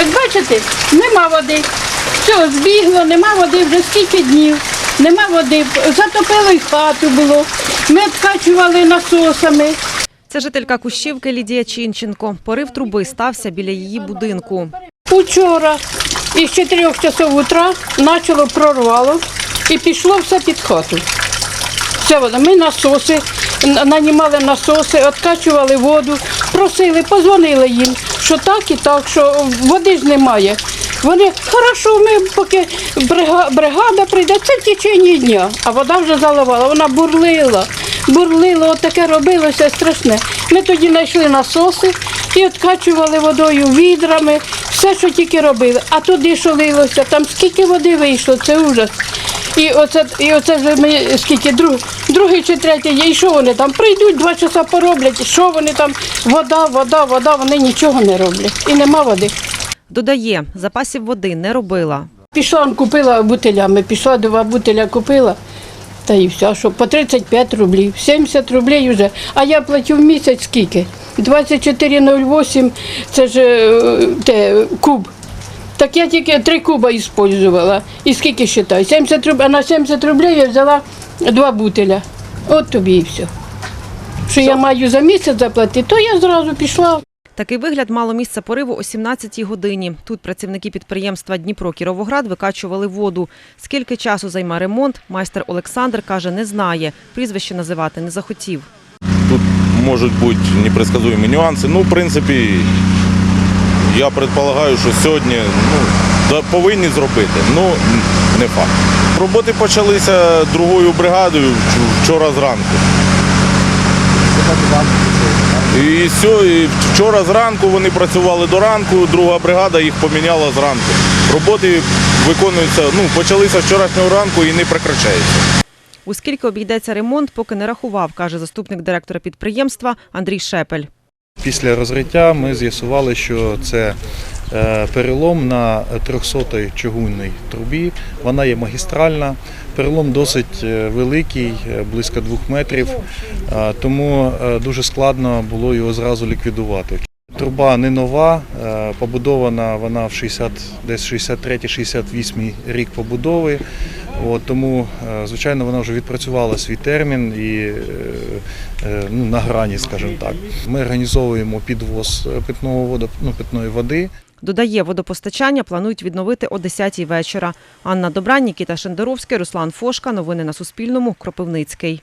Ось бачите, нема води. Все, збігло, нема води вже скільки днів. Нема води. Затопило і хату було. Ми відкачували насосами. Це жителька Кущівки Лідія Чинченко. Порив труби стався біля її будинку. Учора із 4 часов утра почало прорвало і пішло все під хату. Все воно. Ми насоси, нанімали насоси, відкачували воду, просили, позвонили їм, що так і так, що води ж немає. Вони, хорошо, ми поки бригада прийде, це в течение дня, а вода вже заливала, вона бурлила, бурлила, от таке робилося страшне. Ми тоді знайшли насоси і відкачували водою відрами, все, що тільки робили. А туди що лилося, там скільки води вийшло, це ужас. І оце, і оце вже ми скільки друг, другий чи третій є. І що вони там прийдуть, два часа пороблять, і що вони там, вода, вода, вода, вони нічого не роблять. І нема води. Додає, запасів води не робила. Пішла, купила бутилями, пішла два бутиля купила. Та і все, що по 35 рублів, 70 рублів вже. А я платю в місяць скільки? 24,08 це ж е, те, куб. Так я тільки три куба використовувала. І скільки вважаю? 70 рублів, а на 70 рублів я взяла два бутиля. От тобі і все. Що я маю за місяць заплатити, то я зразу пішла. Такий вигляд мало місце пориву о 17-й годині. Тут працівники підприємства Дніпро Кіровоград викачували воду. Скільки часу займе ремонт, майстер Олександр каже, не знає. Прізвище називати не захотів. Тут можуть бути непредсказуемі нюанси. Ну, в принципі, я предполагаю, що сьогодні ну, повинні зробити, ну не факт. Роботи почалися другою бригадою вчора зранку. І, сьо- і вчора зранку вони працювали до ранку, друга бригада їх поміняла зранку. Роботи виконуються, ну, почалися вчорашнього ранку і не прекращаються. У скільки обійдеться ремонт, поки не рахував, каже заступник директора підприємства Андрій Шепель. Після розриття ми з'ясували, що це е, перелом на 300-й чугунній трубі. Вона є магістральна. Перелом досить е, великий, е, близько двох метрів, тому дуже складно було його зразу ліквідувати. Труба не нова, е, побудована вона в 60, десь 63-68 рік побудови. От, тому, е, звичайно, вона вже відпрацювала свій термін і е, ну, на грані, скажімо так. Ми організовуємо підвоз питного воду, ну, питної води. Додає, водопостачання планують відновити о 10-й вечора. Анна Добрань, Нікіта Шендеровський, Руслан Фошка. Новини на Суспільному. Кропивницький.